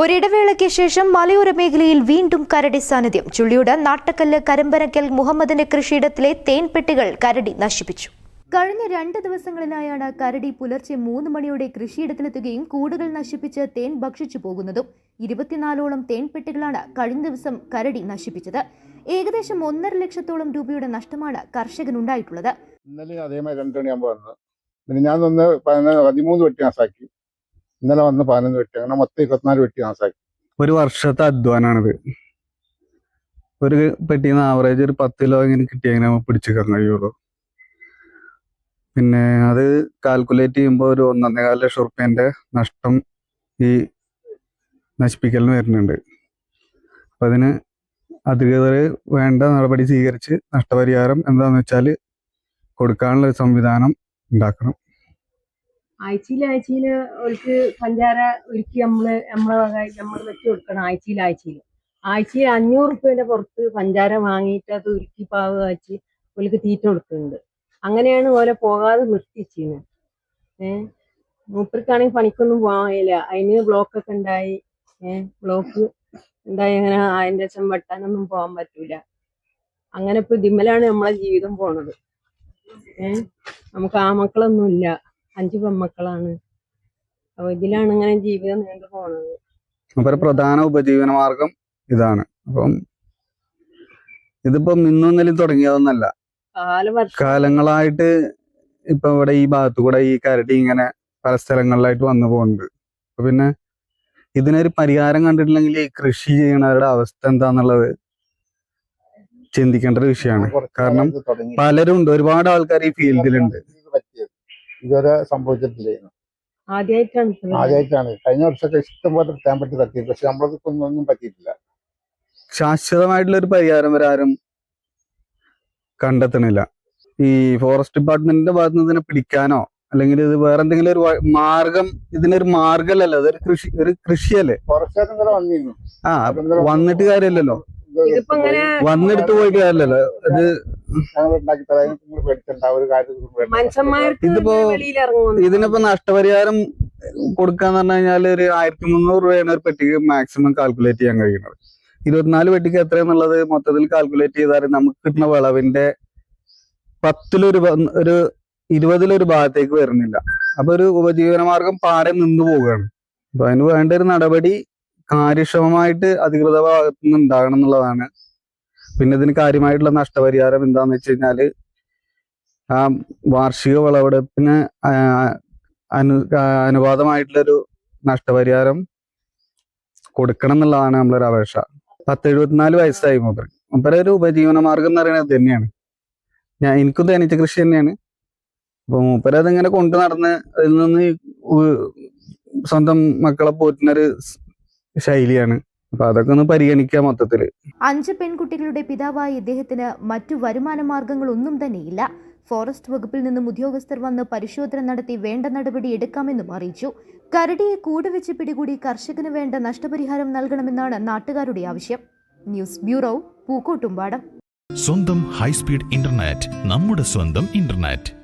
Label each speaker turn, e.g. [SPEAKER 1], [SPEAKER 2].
[SPEAKER 1] ഒരിടവേളയ്ക്ക് ശേഷം മലയോര മേഖലയിൽ വീണ്ടും കരടി സാന്നിധ്യം. ചുള്ളിയുടെ നാട്ടക്കല്ല് കരമ്പനക്കൽ മുഹമ്മദിന്റെ കൃഷിയിടത്തിലെ തേൻപെട്ടികൾ കരടി നശിപ്പിച്ചു. കഴിഞ്ഞ രണ്ട് ദിവസങ്ങളിലായാണ് കരടി പുലർച്ചെ മൂന്ന് മണിയോടെ കൃഷിയിടത്തിലെത്തുകയും കൂടുകൾ നശിപ്പിച്ച് തേൻ ഭക്ഷിച്ചു പോകുന്നതും. ഇരുപത്തിനാലോളം തേൻപെട്ടികളാണ് കഴിഞ്ഞ ദിവസം കരടി നശിപ്പിച്ചത്. ഏകദേശം ഒന്നര ലക്ഷത്തോളം രൂപയുടെ നഷ്ടമാണ് കർഷകനുണ്ടായിട്ടുള്ളത്.
[SPEAKER 2] ഇന്നലെ അതേമാതിരി രണ്ടു മണിയാകുമ്പോൾ വന്നു. പിന്നെ ഞാൻ പതിനൊന്ന് പതിമൂന്ന് വെട്ടി നാസാക്കി. ഇന്നലെ വന്ന് പതിനൊന്ന് വെട്ടി. അങ്ങനെ മൊത്തം ഇരുപത്തിനാല് വെട്ടി നാസാക്കി
[SPEAKER 3] ഒരു വർഷത്തെ അധ്വാനാണിത്. ഒരു പെട്ടിന്ന് ആവറേജ് ഒരു പത്ത് കിലോ ഇങ്ങനെ കിട്ടിയെങ്ങനെ നമുക്ക് പിടിച്ചെടുക്കാൻ കഴിയുള്ളൂ. പിന്നെ അത് കാൽക്കുലേറ്റ് ചെയ്യുമ്പോൾ ഒരു ഒന്നൊന്നേകാൽ ലക്ഷം റുപ്യന്റെ നഷ്ടം ഈ നശിപ്പിക്കലിന് വരുന്നുണ്ട്. അപ്പൊ അതിന് അധികൃതർ വേണ്ട നടപടി സ്വീകരിച്ച് നഷ്ടപരിഹാരം എന്താന്ന് വെച്ചാൽ കൊടുക്കാനുള്ള ഒരു സംവിധാനം ഉണ്ടാക്കണം.
[SPEAKER 4] ആഴ്ചയിൽ ആഴ്ചയിൽ അവർക്ക് പഞ്ചാര ഒരുക്കി നമ്മൾ നമ്മളെ വക നമ്മൾ വെച്ച് കൊടുക്കണം ആഴ്ചയിൽ ആഴ്ചയിൽ ആഴ്ചയിൽ അഞ്ഞൂറ് റുപ്യന്റെ പുറത്ത് പഞ്ചാര വാങ്ങിയിട്ട് അത് ഉരുക്കി പാവ് കാച്ചി അവർക്ക് തീറ്റ കൊടുക്കുന്നുണ്ട്. അങ്ങനെയാണ് ഓലെ പോകാതെ നിർത്തിച്ചിരുന്നത് ഏഹ് മൂപ്പർക്കാണെങ്കിൽ പണിക്കൊന്നും പോകാൻ കഴിയില്ല അതിന് ബ്ലോക്ക് ഒക്കെ ഉണ്ടായി ഏഹ് ബ്ലോക്ക് ഉണ്ടായി അങ്ങനെ അതിന്റെ ശം വെട്ടാനൊന്നും പോകാൻ പറ്റൂല. അങ്ങനെ ഇപ്പൊ ഇതിമ്മലാണ് നമ്മളെ ജീവിതം പോണത്. ഏഹ് നമുക്ക് ആ മക്കളൊന്നും ഇല്ല അഞ്ച് പെൺമക്കളാണ് അപ്പൊ ഇതിലാണ് ഇങ്ങനെ ജീവിതം നീണ്ടു പോണത്.
[SPEAKER 3] അവരുടെ പ്രധാന ഉപജീവന മാർഗം ഇതാണ്. അപ്പം ഇതിപ്പം ഇന്നും ഇന്നലെയും തുടങ്ങിയതൊന്നല്ല കാലങ്ങളായിട്ട് ഇപ്പൊ ഇവിടെ ഈ ഭാഗത്തു കൂടെ ഈ കരടി ഇങ്ങനെ പല സ്ഥലങ്ങളിലായിട്ട് വന്നു പോകുന്നുണ്ട് അപ്പൊ പിന്നെ ഇതിനൊരു പരിഹാരം കണ്ടിട്ടില്ലെങ്കിൽ ഈ കൃഷി ചെയ്യണവരുടെ അവസ്ഥ എന്താന്നുള്ളത് ചിന്തിക്കേണ്ട ഒരു വിഷയമാണ്. കാരണം പലരും ഉണ്ട് ഒരുപാട് ആൾക്കാർ ഈ ഫീൽഡിലുണ്ട്.
[SPEAKER 2] ഇതുവരെ സംഭവിച്ചിട്ടില്ല.
[SPEAKER 4] ആദ്യമായിട്ടാണ്.
[SPEAKER 2] ആദ്യമായിട്ടാണ് കഴിഞ്ഞ വർഷമൊക്കെ ഇഷ്ടം പോലെ എടുക്കാൻ പറ്റി തട്ടി. പക്ഷെ നമ്മളതൊന്നും ഒന്നും പറ്റിയിട്ടില്ല.
[SPEAKER 3] ശാശ്വതമായിട്ടുള്ള ഒരു പരിഹാരം വരെ ആരും കണ്ടെത്തണില്ല. ഈ ഫോറസ്റ്റ് ഡിപ്പാർട്ട്മെന്റിന്റെ ഭാഗത്ത് നിന്ന് ഇതിനെ പിടിക്കാനോ അല്ലെങ്കിൽ ഇത് വേറെ എന്തെങ്കിലും ഒരു മാർഗം ഇതിനൊരു മാർഗമല്ലല്ലോ അതൊരു കൃഷി ഒരു കൃഷിയല്ലേ?
[SPEAKER 2] ഫോറസ്റ്റ്
[SPEAKER 3] ആ വന്നിട്ട് കാര്യമില്ലല്ലോ.
[SPEAKER 4] ഇതിപ്പോ ഇങ്ങനെ
[SPEAKER 3] വന്നെടുത്ത് പോയിട്ട് കാര്യമല്ലല്ലോ. ഇത് ഇതിപ്പോ ഇതിനിപ്പോ നഷ്ടപരിഹാരം കൊടുക്കാന്ന് പറഞ്ഞു കഴിഞ്ഞാൽ ഒരു ആയിരത്തി മുന്നൂറ് രൂപയാണ് ഒരു പെട്ടിക്ക് മാക്സിമം കാൽക്കുലേറ്റ് ചെയ്യാൻ കഴിയുന്നത്. ഇരുപത്തിനാല് പെട്ടിക്ക് എത്രയെന്നുള്ളത് മൊത്തത്തിൽ കാൽക്കുലേറ്റ് ചെയ്താൽ നമുക്ക് കിട്ടുന്ന വിളവിന്റെ പത്തിലൊരു ഒരു ഇരുപതിലൊരു ഭാഗത്തേക്ക് വരുന്നില്ല. അപ്പൊ ഒരു ഉപജീവനമാർഗം പാടെ നിന്നു പോവുകയാണ്. അപ്പൊ അതിന് വേണ്ട ഒരു നടപടി കാര്യക്ഷമമായിട്ട് അധികൃത ഭാഗത്തു നിന്ന് ഉണ്ടാകണം എന്നുള്ളതാണ്. പിന്നെ ഇതിന് കാര്യമായിട്ടുള്ള നഷ്ടപരിഹാരം എന്താന്ന് വെച്ച് കഴിഞ്ഞാൽ ആ വാർഷിക വിളവെടുപ്പിന് അനു അനുവാദമായിട്ടുള്ളൊരു നഷ്ടപരിഹാരം കൊടുക്കണം എന്നുള്ളതാണ് നമ്മളൊരു അപേക്ഷ. പത്ത് എഴുപത്തിനാല് വയസ്സായി മൂപ്പർ മൂപ്പര ഒരു ഉപജീവന മാർഗം എന്ന് പറയുന്നത് തന്നെയാണ്. ഞാൻ എനിക്കും തേനീച്ച കൃഷി തന്നെയാണ്. അപ്പൊ മൂപ്പര അതിങ്ങനെ കൊണ്ടു നടന്ന് അതിൽ നിന്ന് സ്വന്തം മക്കളെ പോറ്റുന്നൊരു സ് ശൈലിയാണ്. അപ്പൊ അതൊക്കെ ഒന്ന് പരിഗണിക്കുക മൊത്തത്തിൽ.
[SPEAKER 1] അഞ്ച് പെൺകുട്ടികളുടെ പിതാവായി ഇദ്ദേഹത്തിന് മറ്റു വരുമാന മാർഗങ്ങളൊന്നും തന്നെയില്ല. ഫോറസ്റ്റ് വകുപ്പിൽ നിന്നും ഉദ്യോഗസ്ഥർ വന്ന് പരിശോധന നടത്തി വേണ്ട നടപടി എടുക്കാമെന്നും അറിയിച്ചു. കരടിയെ കൂടുവെച്ച് പിടികൂടി കർഷകന് വേണ്ട നഷ്ടപരിഹാരം നൽകണമെന്നാണ് നാട്ടുകാരുടെ ആവശ്യം. News bureau Pookkottumpadam.
[SPEAKER 5] സ്വന്തം ഹൈസ്പീഡ് ഇന്റർനെറ്റ് നമ്മുടെ സ്വന്തം ഇന്റർനെറ്റ്.